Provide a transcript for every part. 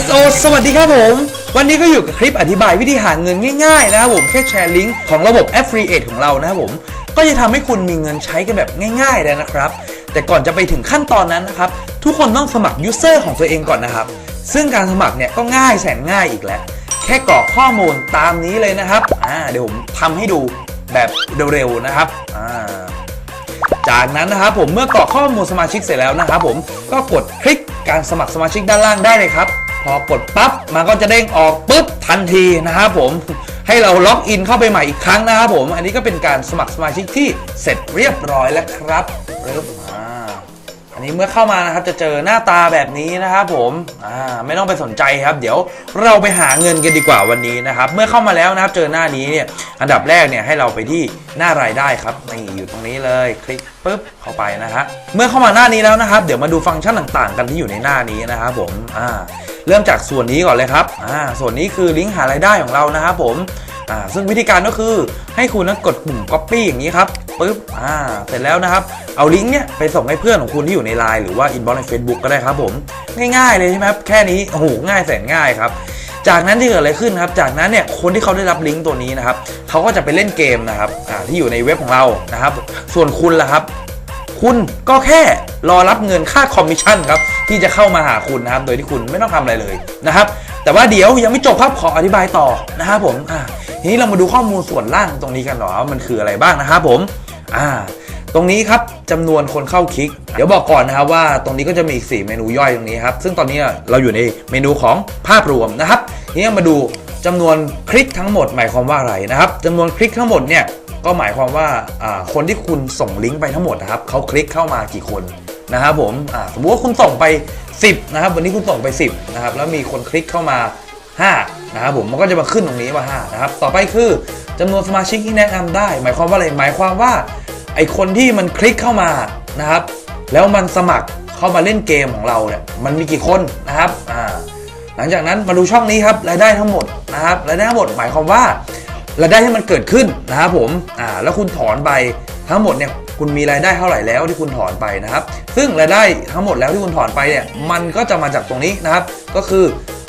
SO สวัสดีครับผม วันนี้ก็อยู่กับคลิปอธิบายวิธีหาเงินง่ายๆนะครับผมแค่แชร์ลิงก์ของระบบ Affiliate ของเรานะครับผม ก็จะทำให้คุณมีเงินใช้กันแบบง่ายๆเลยนะครับ แต่ก่อนจะไปถึงขั้นตอนนั้นนะครับ ทุกคนต้องสมัคร User ของตัวเองก่อนนะครับ ซึ่งการสมัครเนี่ยก็ง่ายแสนง่ายอีกแล้ว แค่กรอกข้อมูลตามนี้เลยนะครับอ่าเดี๋ยวผมทำให้ดูแบบเร็วๆนะครับอ่าจากนั้นนะครับผมเมื่อกรอกข้อมูลสมาชิกเสร็จแล้วนะครับผมก็กดคลิกการสมัครสมาชิกด้านล่างได้เลยครับ พอกดปั๊บมันก็จะเด้งออกปุ๊บทันทีนะครับผมให้เราล็อกอินเข้าไปใหม่อีกครั้งนะครับผม อันนี้ก็เป็นการสมัครสมาชิกที่เสร็จเรียบร้อยแล้วครับเริ่มอ่าอันนี้เมื่อเข้ามานะครับจะเจอหน้าตาแบบนี้นะครับผมอ่าไม่ต้องไปสนใจครับ เดี๋ยวเราไปหาเงินกันดีกว่าวันนี้นะครับ เมื่อเข้ามาแล้วนะครับเจอหน้านี้เนี่ยอันดับแรกเนี่ยให้เราไปที่หน้ารายได้ครับนี่อยู่ตรงนี้เลยคลิกปุ๊บเข้าไปนะฮะเมื่อเข้ามาหน้านี้แล้วนะครับ เดี๋ยวมาดูฟังก์ชันต่าง ๆ กันที่อยู่ในหน้านี้นะครับผมอ่า เริ่มจากส่วนนี้ก่อนเลยครับอ่าส่วนนี้คือลิงก์หารายได้ของเรานะครับผมอ่าซึ่งวิธีการก็คือให้คุณนั้นกดปุ่ม copy อย่างนี้ครับปุ๊บอ่าเสร็จแล้วนะครับ เอาลิงก์เนี่ยไปส่งให้เพื่อนของคุณที่อยู่ในไลน์หรือว่าอินบ็อกซ์ใน Facebook ก็ได้ครับผม ง่ายๆเลยใช่ไหมครับแค่นี้โอ้โหง่ายแสนง่ายครับจากนั้นที่เกิดอะไรขึ้นครับ จากนั้นเนี่ยคนที่เขาได้รับลิงก์ตัวนี้นะครับเขาก็จะไปเล่นเกมนะครับอ่าที่อยู่ในเว็บของเรานะครับ ส่วนคุณล่ะครับ คุณก็แค่รอรับเงินค่าคอมมิชชั่นครับ ที่จะเข้ามาหาคุณนะครับ โดยที่คุณไม่ต้องทำอะไรเลยนะครับ แต่ว่าเดี๋ยวยังไม่จบครับขออธิบายต่อนะครับผมอ่าทีนี้เรามาดูข้อมูลส่วนล่างตรงนี้กันหน่อยว่ามันคืออะไรบ้างนะครับผมอ่าตรงนี้ครับจำนวนคนเข้าคลิก เดี๋ยวบอกก่อนนะครับว่าตรงนี้ก็จะมีอีก 4 เมนูย่อยตรงนี้ครับ ซึ่งตอนนี้เราอยู่ในเมนูของภาพรวมนะครับทีนี้มาดูจำนวนคลิกทั้งหมดหมายความว่าอะไรนะครับจำนวนคลิกทั้งหมดเนี่ยก็หมายความว่าคนที่คุณส่งลิงก์ไปทั้งหมดนะครับเขาคลิกเข้ามากี่คน นะครับผมสมมติว่าคุณส่งไป 10นะครับวันนี้คุณส่งไป 10นะครับแล้วมีคนคลิกเข้ามา 5 นะครับผมมันก็จะมาขึ้นตรงนี้ว่า5นะครับต่อไปคือจำนวนสมาชิกที่แนะนำได้ หมายความว่าอะไรหมายความว่าไอคนที่มันคลิกเข้ามานะครับแล้วมันสมัครเข้ามาเล่นเกมของเราเนี่ยมันมีกี่คนนะครับอ่าหลังจากนั้นมาดูช่องนี้ครับรายได้ทั้งหมดนะครับรายได้ทั้งหมดหมายความว่ารายได้ที่มันเกิดขึ้นนะครับผมอ่าแล้วคุณถอนไปทั้งหมดเนี่ย คุณมีรายได้เท่าไหร่แล้วที่คุณถอนไปนะครับ ซึ่งรายได้ทั้งหมดแล้วที่คุณถอนไปเนี่ยมันก็จะมาจากตรงนี้นะครับ ก็คือ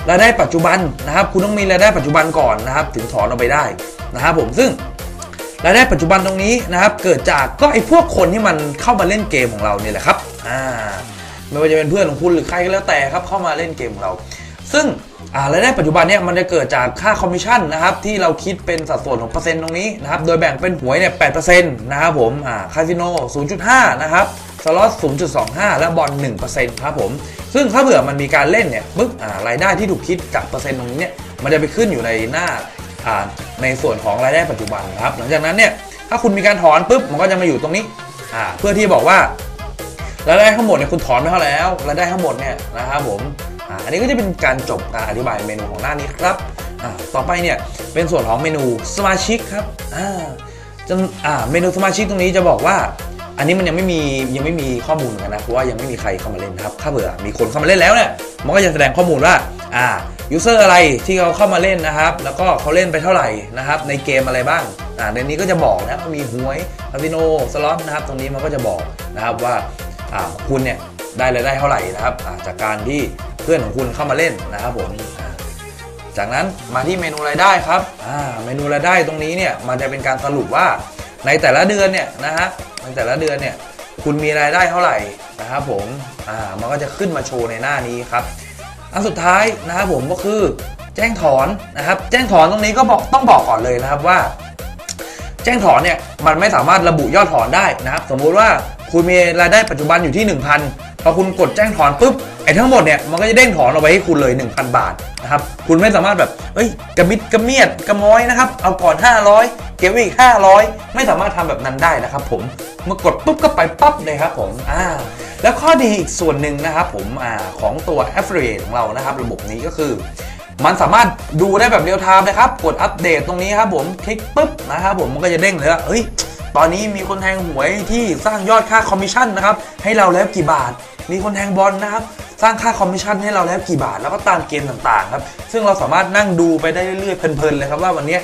รายได้ปัจจุบันนะครับ คุณต้องมีรายได้ปัจจุบันก่อนนะครับ ถึงถอนออกไปได้นะครับผมซึ่งรายได้ปัจจุบันตรงนี้นะครับ เกิดจากก็ไอ้พวกคนที่มันเข้ามาเล่นเกมของเราเนี่ยแหละครับอ่าไม่ว่าจะเป็นเพื่อนของคุณหรือใครก็แล้วแต่ครับเข้ามาเล่นเกมของเรา ซึ่งรายได้ปัจจุบันเนี่ยมันจะเกิดจากค่าคอมมิชชั่นนะครับที่เราคิดเป็นสัดส่วนของเปอร์เซ็นต์ตรงนี้นะครับโดยแบ่งเป็นหวยเนี่ย8%นะครับผมคาสิโน 0.5 นะครับสล็อต 0.25 และบอล 1%ครับผม ซึ่งถ้าเผื่อมันมีการเล่นเนี่ยปึ๊บรายได้ที่ถูกคิดจากเปอร์เซ็นต์ตรงนี้เนี่ยมันจะไปขึ้นอยู่ในหน้าในส่วนของรายได้ปัจจุบันนะครับ หลังจากนั้นเนี่ยถ้าคุณมีการถอนปุ๊บมันก็จะมาอยู่ตรงนี้เพื่อที่บอกว่ารายได้ทั้งหมดเนี่ยคุณถอนไปเท่าไหร่แล้วรายได้ทั้งหมดเนี่ยนะครับผม อันนี้ก็จะเป็นการจบการอธิบายเมนูของหน้านี้ครับอ่าต่อไปเนี่ยเป็นส่วนของเมนูสมาชิกครับอ่าจะอ่าเมนูสมาชิกตรงนี้จะบอกว่า อันนี้มันยังไม่มียังไม่มีข้อมูลเหมือนกันนะเพราะว่ายังไม่มีใครเข้ามาเล่นนะครับถ้าเผื่อมีคนเข้ามาเล่นแล้วเนี่ยมันก็จะแสดงข้อมูลว่าอ่ายูเซอร์อะไรที่เขาเข้ามาเล่นนะครับ แล้วก็เขาเล่นไปเท่าไหร่นะครับ ในเกมอะไรบ้างอ่าในนี้ก็จะบอกนะว่ามีหวยคาสิโนสล็อตนะครับตรงนี้มันก็จะบอกนะครับว่าอ่าคุณเนี่ยได้รายได้เท่าไหร่นะครับจากการที่ เพื่อนของคุณเข้ามาเล่นนะครับผมจากนั้นมาที่เมนูรายได้ครับเมนูรายได้ตรงนี้เนี่ยมันจะเป็นการสรุปว่าในแต่ละเดือนเนี่ยนะฮะในแต่ละเดือนเนี่ยคุณมีรายได้เท่าไหร่นะครับผมอ่ามันก็จะขึ้นมาโชว์ในหน้านี้ครับ อันสุดท้ายนะครับผมก็คือแจ้งถอนนะครับ แจ้งถอนตรงนี้ก็บอกต้องบอกก่อนเลยนะครับว่า แจ้งถอนเนี่ยมันไม่สามารถระบุยอดถอนได้นะครับ สมมุติว่า คุณมีรายได้ปัจจุบันอยู่ที่ 1,000 พอคุณกดแจ้งถอนปุ๊บไอ้ทั้งหมดเนี่ยมันก็จะเด้งถอนออกไปให้คุณเลย 1,000 บาทนะครับคุณไม่สามารถแบบเอ้ยกระมิดกระเมียดกระม้อยนะครับเอาก่อน 500 เก็บไว้อีก 500 ไม่สามารถทำแบบนั้นได้นะครับผมเมื่อกดปุ๊บก็ไปปั๊บเลยครับผมอ่าแล้วข้อดีอีกส่วนหนึ่งนะครับผมอ่าของตัว Affiliate ของเรานะครับระบบนี้ก็คือ มันสามารถดูได้แบบเรียลไทม์เลยครับกดอัปเดตตรงนี้ครับผมคลิกปุ๊บนะครับผมมันก็จะเด้งเลยว่าเฮ้ย ตอนนี้มีคนแทงหวยที่สร้างยอดค่าคอมมิชชั่นนะครับให้เราแล้วกี่บาท มีคนแทงบอลนะครับสร้างค่าคอมมิชชั่นให้เราแล้วกี่บาท แล้วก็ตามเกมต่างๆครับซึ่งเราสามารถนั่งดูไปได้เรื่อยๆเพลินๆเลยครับว่าวันนี้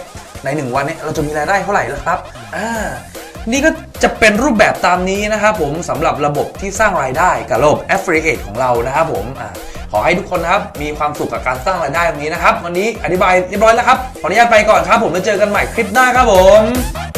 ในหนึ่งวันนี้เราจะมีรายได้เท่าไหร่แล้วครับอ่านี่ก็จะเป็นรูปแบบตามนี้นะครับผมสำหรับระบบที่สร้างรายได้กับระบบ Affiliate ของเรานะครับผมอ่าขอให้ทุกคนนะครับมีความสุขกับการสร้างรายได้ตรงนี้นะครับ วันนี้อธิบายเรียบร้อยแล้วครับขออนุญาตไปก่อนครับผมแล้วเจอกันใหม่คลิปหน้าครับผม